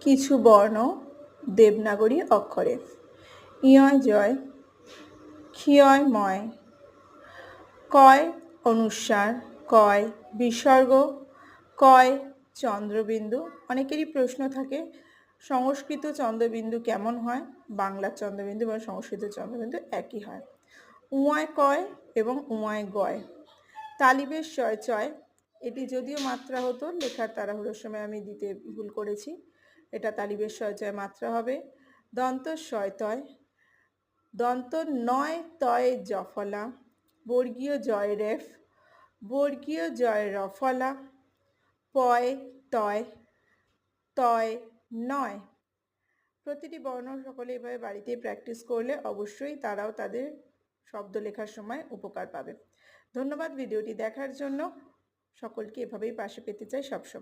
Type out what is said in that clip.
কিছু বর্ণ দেবনাগরী অক্ষরে। ইয় জয় ক্ষিয়য় ময়, কয় অনুসার, কয় বিসর্গ, কয় চন্দ্রবিন্দু। অনেকেরই প্রশ্ন থাকে, সংস্কৃত চন্দ্রবিন্দু কেমন হয়? বাংলার চন্দ্রবিন্দু এবং সংস্কৃত চন্দ্রবিন্দু একই হয়। উমায় কয় এবং উমায় গয়। তালিবের শয় চয়, এটি যদিও মাত্রা হতো, লেখার তাড়াহুড়োর সময় আমি দিতে ভুল করেছি। এটা তালিবের শয় চয় মাত্রা হবে। দন্ত শয় তয় দন্ত নয় তয় জফলা বর্গীয় জয় রেফ বর্গীয় জয় রফলা পয় তয় তয় নয় প্রতিটি বর্ণ সকলে এভাবে বাড়িতে প্র্যাকটিস করলে অবশ্যই তারাও তাদের শব্দ লেখার সময় উপকার পাবে। ধন্যবাদ ভিডিওটি দেখার জন্য। সকলকে এভাবেই পাশে পেতে চাই সবসময়।